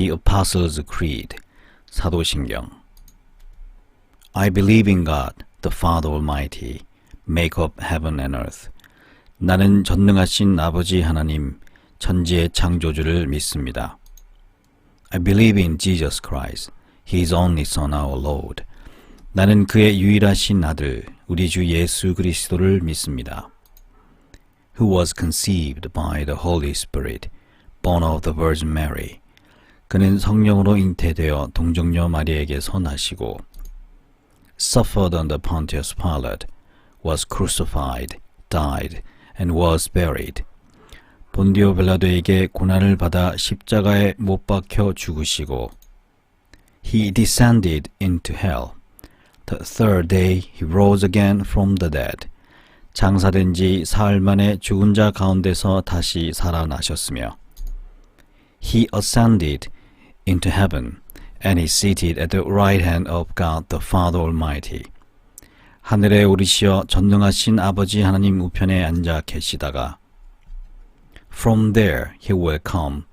The Apostles' Creed 사도신경 I believe in God, the Father Almighty, make up heaven and earth. 나는 전능하신 아버지 하나님, 천지의 창조주를 믿습니다. I believe in Jesus Christ, His only Son, our Lord. 나는 그의 유일하신 아들, 우리 주 예수 그리스도를 믿습니다. Who was conceived by the Holy Spirit, born of the Virgin Mary. 그는 성령으로 잉태되어 동정녀 마리에게서 나시고 suffered under Pontius Pilate, was crucified, died, and was buried. 본디오 빌라도에게 고난을 받아 십자가에 못 박혀 죽으시고 he descended into hell. The third day he rose again from the dead. 장사된 지 사흘 만에 죽은 자 가운데서 다시 살아나셨으며 he ascended into heaven and is seated at the right hand of God the Father Almighty. 하늘에 오르시어 전능하신 아버지 하나님 우편에 앉아 계시다가 From there he will come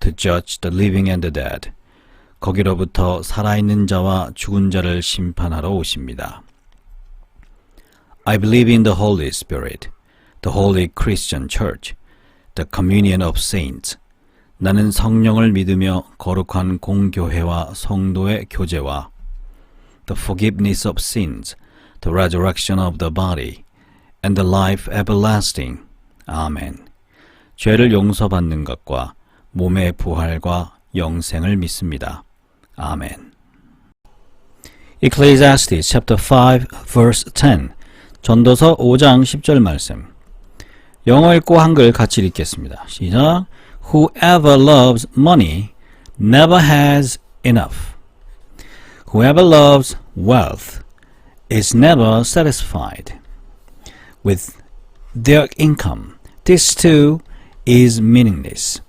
to judge the living and the dead. 거기로부터 살아있는 자와 죽은 자를 심판하러 오십니다. I believe in the Holy Spirit, the Holy Christian Church, the communion of saints. 나는 성령을 믿으며 거룩한 공교회와 성도의 교제와 the forgiveness of sins, the resurrection of the body, and the life everlasting. 아멘. 죄를 용서받는 것과 몸의 부활과 영생을 믿습니다. 아멘. Ecclesiastes chapter 5 verse 10 전도서 5장 10절 말씀 영어 읽고 한글 같이 읽겠습니다. 시작 Whoever loves money never has enough. Whoever loves wealth is never satisfied with their income. This too is meaningless.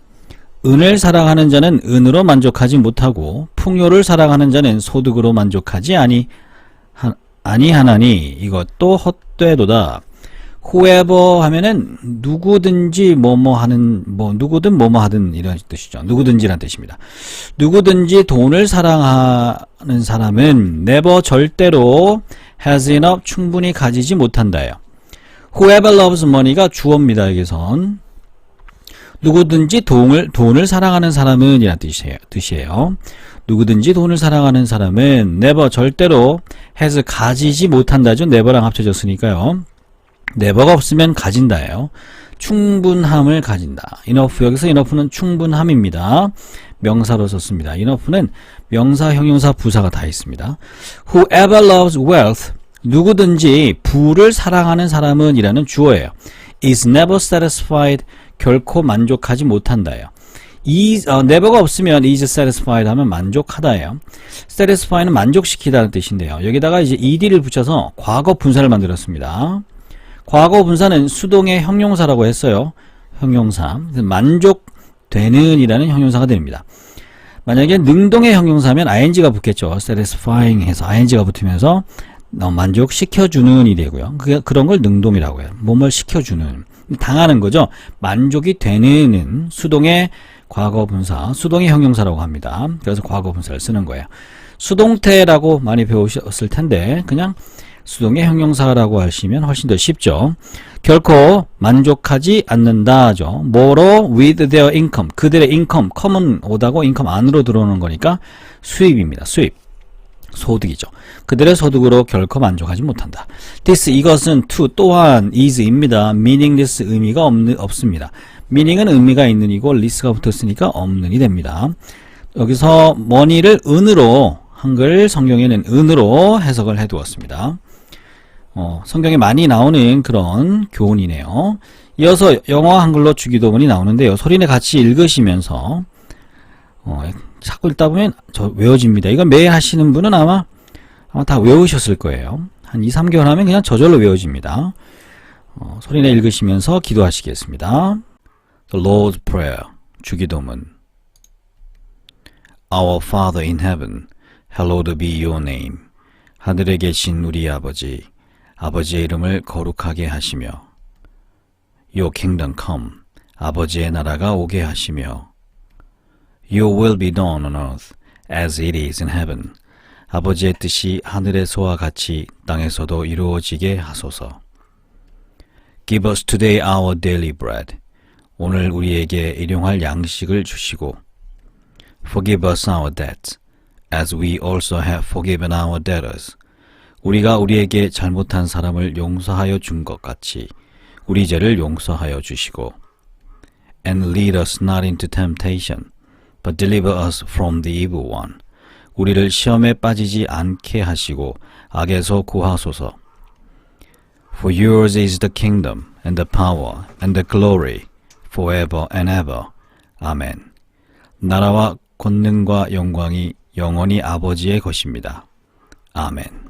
은을 사랑하는 자는 은으로 만족하지 못하고 풍요를 사랑하는 자는 소득으로 만족하지 아니 하, 아니하나니 이것도 헛되도다. Whoever 하면은 누구든지 뭐뭐 하는 뭐 누구든 뭐뭐 하든 이런 뜻이죠. 누구든지란 뜻입니다. 누구든지 돈을 사랑하는 사람은 never 절대로 has enough 충분히 가지지 못한다요. whoever loves money가 주어입니다. 여기선 누구든지 돈을 돈을 사랑하는 사람은 이란 뜻이에요. 뜻이에요. 누구든지 돈을 사랑하는 사람은 never 절대로 has 가지지 못한다죠. never랑 합쳐졌으니까요. Never가 없으면 가진다예요. 충분함을 가진다. enough 여기서 enough는 충분함입니다. 명사로 썼습니다. enough는 명사, 형용사, 부사가 다 있습니다. Whoever loves wealth 누구든지 부를 사랑하는 사람은 이라는 주어예요. is never satisfied 결코 만족하지 못한다예요. is, 어, never가 없으면 is satisfied 하면 만족하다예요. satisfy는 만족시키다는 뜻인데요. 여기다가 이제 ed를 붙여서 과거 분사를 만들었습니다. 과거 분사는 수동의 형용사라고 했어요. 형용사. 만족되는 이라는 형용사가 됩니다. 만약에 능동의 형용사면 ing가 붙겠죠. satisfying 해서 ing가 붙으면서 어, 만족시켜주는 이 되고요. 그게 그런 걸 능동이라고 해요. 몸을 시켜주는. 당하는 거죠. 만족이 되는 수동의 과거 분사, 수동의 형용사라고 합니다. 그래서 과거 분사를 쓰는 거예요. 수동태라고 많이 배우셨을 텐데 그냥 수동의 형용사라고 하시면 훨씬 더 쉽죠. 결코 만족하지 않는다죠. 뭐로 with their income 그들의 income, come은 오다고 income 안으로 들어오는 거니까 수입입니다. 수입. 소득이죠. 그들의 소득으로 결코 만족하지 못한다. this 이것은 to 또한 is입니다. meaningless 의미가 없는, 없습니다. meaning은 의미가 있는 이고 less가 붙었으니까 없는이 됩니다. 여기서 money를 은으로 한글 성경에는 은으로 해석을 해 두었습니다. 어, 성경에 많이 나오는 그런 교훈이네요. 이어서 영어 한글로 주기도문이 나오는데요. 소리내 같이 읽으시면서 어, 자꾸 읽다 보면 저 외워집니다. 이거 매일 하시는 분은 아마 아마 다 외우셨을 거예요. 한 2, 3개월 하면 그냥 저절로 외워집니다. 어, 소리내 읽으시면서 기도하시겠습니다. The Lord's Prayer 주기도문 Our Father in heaven, hallowed be your name. 하늘에 계신 우리 아버지, 아버지의 이름을 거룩하게 하시며 Your kingdom come, 아버지의 나라가 오게 하시며 Your will be done on earth as it is in heaven. 아버지의 뜻이 하늘에서와 같이 땅에서도 이루어지게 하소서. Give us today our daily bread. 오늘 우리에게 일용할 양식을 주시고 Forgive us our debts, as we also have forgiven our debtors. 우리가 우리에게 잘못한 사람을 용서하여 준 것 같이 우리 죄를 용서하여 주시고 And lead us not into temptation, but deliver us from the evil one. 우리를 시험에 빠지지 않게 하시고 악에서 구하소서. For yours is the kingdom, and the power, and the glory, forever and ever. 아멘. 나라와 권능과 영광이 영원히 아버지의 것입니다. 아멘.